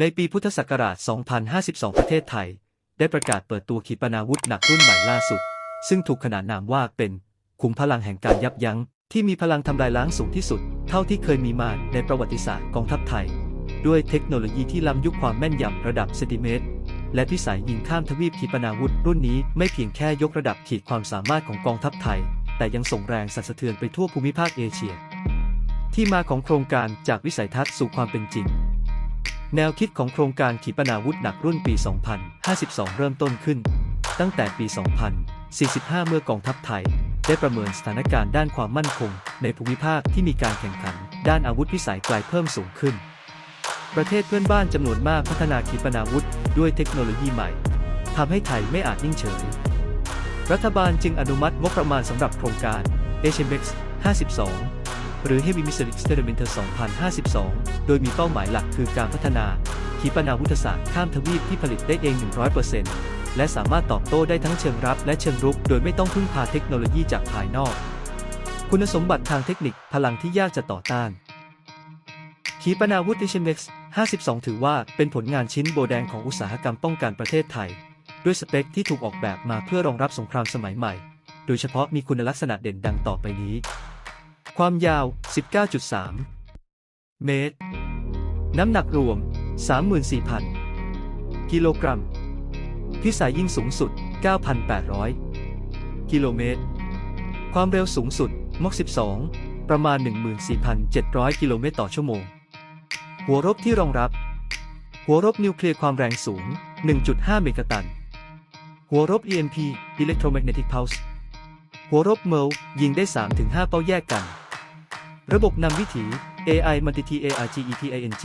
ในปีพุทธศักราช 2052 ประเทศไทย ได้ประกาศเปิดตัวขีปนาวุธหนักรุ่นใหม่ล่าสุด ซึ่งถูกขนานนามว่าเป็นขุมพลังแห่งการยับยั้ง ที่มีพลังทำลายล้างสูงที่สุด เท่าที่เคยมีมาในประวัติศาสตร์กองทัพไทย ด้วยเทคโนโลยีที่ล้ำยุคความแม่นยำระดับเซนติเมตร และพิสัยยิงข้ามทวีปขีปนาวุธรุ่นนี้ไม่เพียงแค่ยกระดับขีดความสามารถของกองทัพไทย แต่ยังส่งแรงสั่นสะเทือนไปทั่วภูมิภาคเอเชีย ที่มาของโครงการจากวิสัยทัศน์สู่ความเป็นจริง แนวคิดของโครงการขีปนาวุธหนักรุ่นปี 2052 เริ่มต้นขึ้น ตั้งแต่ปี 2045 เมื่อกองทัพไทย ได้ประเมินสถานการณ์ด้านความมั่นคง ในภูมิภาคที่มีการแข่งขัน ด้านอาวุธพิสัยไกลเพิ่มสูงขึ้น ประเทศเพื่อนบ้านจำนวนมากพัฒนาขีปนาวุธด้วยเทคโนโลยีใหม่ทำให้ไทยไม่อาจนิ่งเฉย รัฐบาลจึงอนุมัติงบประมาณสำหรับโครงการ HMX 52 หรือ Heavy Missile Experimenter 2052 โดยมีเป้าหมายหลักคือการพัฒนา ขีปนาวุธศาสตร์ข้ามทวีปที่ผลิตได้เอง 100%และสามารถตอบโต้ได้ทั้งเชิงรับและเชิงรุก โดยไม่ต้องพึ่งพาเทคโนโลยีจากภายนอก คุณสมบัติทางเทคนิคพลังที่ยากจะต่อต้านขีปนาวุธ HMX 52 ถือว่าเป็นผลงานชิ้นโบแดงของอุตสาหกรรมป้องกันประเทศไทย ด้วยสเปคที่ถูกออกแบบมาเพื่อรองรับสงครามสมัยใหม่ โดยเฉพาะมีคุณลักษณะเด่นดังต่อไปนี้ ความยาว 19.3 เมตร น้ำหนักรวม 34,000 กิโลกรัม พิสัยยิงสูงสุด 9,800 กิโลเมตร ความเร็วสูงสุดมก12 ประมาณ 14,700 กิโลเมตรต่อชั่วโมง หัวรบที่รองรับ หัวรบนิวเคลียร์ความแรงสูง 1.5 เมกะตัน หัวรบ EMP Electromagnetic Pulse หัวรบเมลยิงได้ 3-5 เป้าแยกกัน ระบบนำวิถี AI Multi TARGETING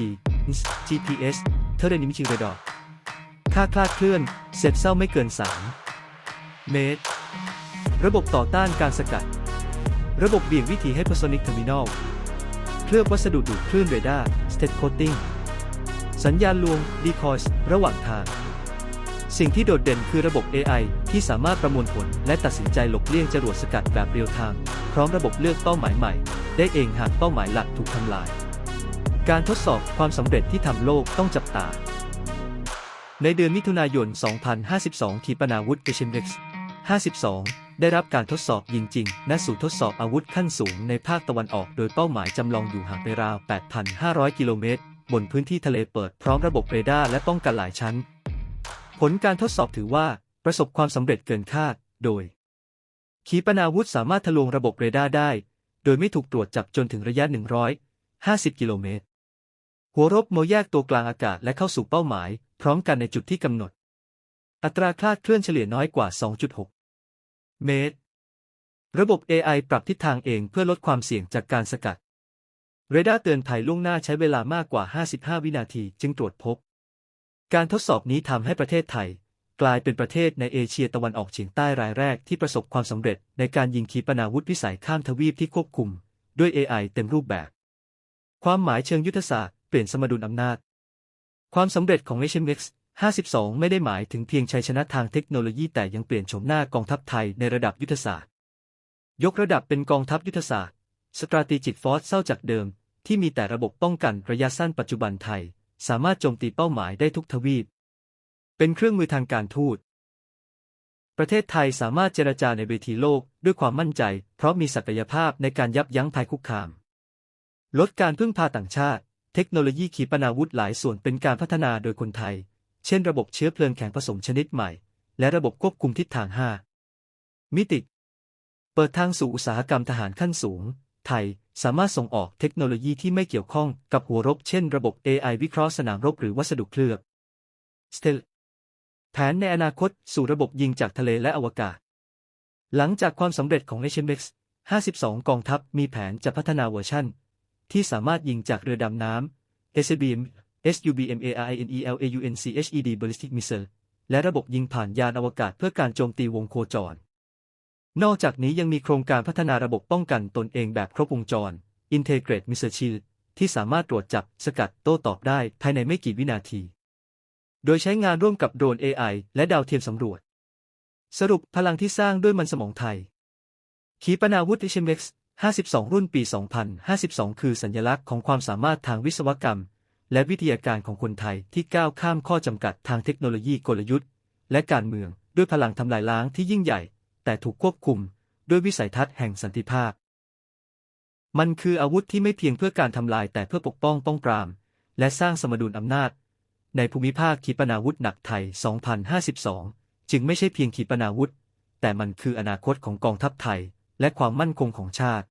GPS Terrain Imaging Radar ค่าคลาดเคลื่อน เสร็จเศร้าไม่เกิน 3 เมตร ระบบต่อต้านการสกัด ระบบเบี่ยงวิถี Hypersonic Terminal เคลือบวัสดุดูดคลื่นเรดาร์ State Coating สัญญาณลวง Decoys ระหว่างทางสิ่งที่โดดเด่นคือระบบ AI ที่สามารถประมวลผล และตัดสินใจหลบเลี่ยงจรวดสกัดแบบเรียลไทม์พร้อมระบบเลือกเป้าหมายใหม่ ได้เองหากเป้าหมายหลักถูกทำลาย การทดสอบความสำเร็จที่ทำโลกต้องจับตา ในเดือนมิถุนายน 2052 ขีปนาวุธ HMX 52 ได้รับการทดสอบยิงจริงณศูนย์ทดสอบอาวุธขั้นสูงในภาคตะวันออก โดยเป้าหมายจำลองอยู่ห่างไปราว 8,500 กิโลเมตร บนพื้นที่ทะเลเปิดพร้อมระบบเรดาร์และป้องกันหลายชั้น ผลการทดสอบถือว่าประสบความสำเร็จเกินคาด โดย ขีปนาวุธสามารถทะลวงระบบเรดาร์ได้ โดยไม่ถูกตรวจจับจนถึงระยะ 150 กิโลเมตร หัวรบโมแยกตัวกลางอากาศและเข้าสู่เป้าหมาย พร้อมกันในจุดที่กำหนด อัตราคลาดเคลื่อนเฉลี่ยน้อยกว่า 2.6 เมตร ระบบ AI ปรับทิศทางเองเพื่อลดความเสี่ยงจากการสกัด เรดาร์เตือนภัยล่วงหน้าใช้เวลามากกว่า 55 วินาทีจึงตรวจพบ การทดสอบนี้ทำให้ประเทศไทย กลายเป็นประเทศในเอเชียตะวันออกเฉียงใต้รายแรกที่ประสบความสำเร็จในการยิงขีปนาวุธพิสัยข้ามทวีปที่ควบคุม ด้วย AI เต็มรูปแบบ ความหมายเชิงยุทธศาสตร์เปลี่ยนสมดุลอำนาจ ความสำเร็จของ HMX 52 ไม่ได้หมายถึงเพียงชัยชนะทางเทคโนโลยีแต่ยังเปลี่ยนโฉมหน้ากองทัพไทยในระดับยุทธศาสตร์ ยกระดับเป็นกองทัพยุทธศาสตร์ Strategic Force เศร้าจากเดิม ที่มีแต่ระบบป้องกันระยะสั้นปัจจุบันไทย สามารถโจมตีเป้าหมายได้ทุกทวีป เป็นเครื่องมือทางการทูต ประเทศไทยสามารถเจรจาในเวทีโลกด้วยความมั่นใจ เพราะมีศักยภาพในการยับยั้งภัยคุกคาม ลดการพึ่งพาต่างชาติ เทคโนโลยีขีปนาวุธหลายส่วนเป็นการพัฒนาโดยคนไทย เช่นระบบเชื้อเพลิงแข็งผสมชนิดใหม่ และระบบควบคุมทิศทาง 5 มิติ เปิดทางสู่อุตสาหกรรมทหารขั้นสูง ไทยสามารถส่งออกเทคโนโลยีที่ไม่เกี่ยวข้องกับหัวรบ เช่น ระบบ AI วิเคราะห์สนามรบหรือวัสดุเคลือบ s t e l แผนในอนาคตสู่ระบบยิงจากทะเลและอวกาศ หลังจากความสำเร็จของ HMX 52 กองทัพมีแผนจะพัฒนาเวอร์ชันที่สามารถยิงจากเรือดำน้ำ SBM SUBMARINELAUNCHED Ballistic Missile และระบบยิงผ่านยานอวกาศเพื่อการโจมตีวงโคจร นอกจากนี้ยังมีโครงการพัฒนาระบบป้องกันตนเองแบบครบวงจร Integrate Missile Shield ที่สามารถตรวจจับสกัดโต้ตอบได้ภายในไม่กี่วินาที โดยใช้งานร่วมกับโดรน AI และดาวเทียมสำรวจ สรุปพลังที่สร้างด้วยมันสมองไทย ขีปนาวุธ HMX 52 รุ่นปี 2052 คือสัญลักษณ์ของความสามารถทางวิศวกรรม และวิทยาการของคนไทยที่ก้าวข้ามข้อจำกัดทางเทคโนโลยีกลยุทธ์ และการเมืองด้วยพลังทำลายล้างที่ยิ่งใหญ่ แต่ถูกควบคุม ด้วยวิสัยทัศน์แห่งสันติภาพ มันคืออาวุธที่ไม่เพียงเพื่อการทำลายแต่เพื่อปกป้องป้องปราม และสร้างสมดุลอำนาจ ในภูมิภาคขีปนาวุธหนักไทย 2052 จึงไม่ใช่เพียงขีปนาวุธ แต่มันคืออนาคตของกองทัพไทย และความมั่นคงของชาติ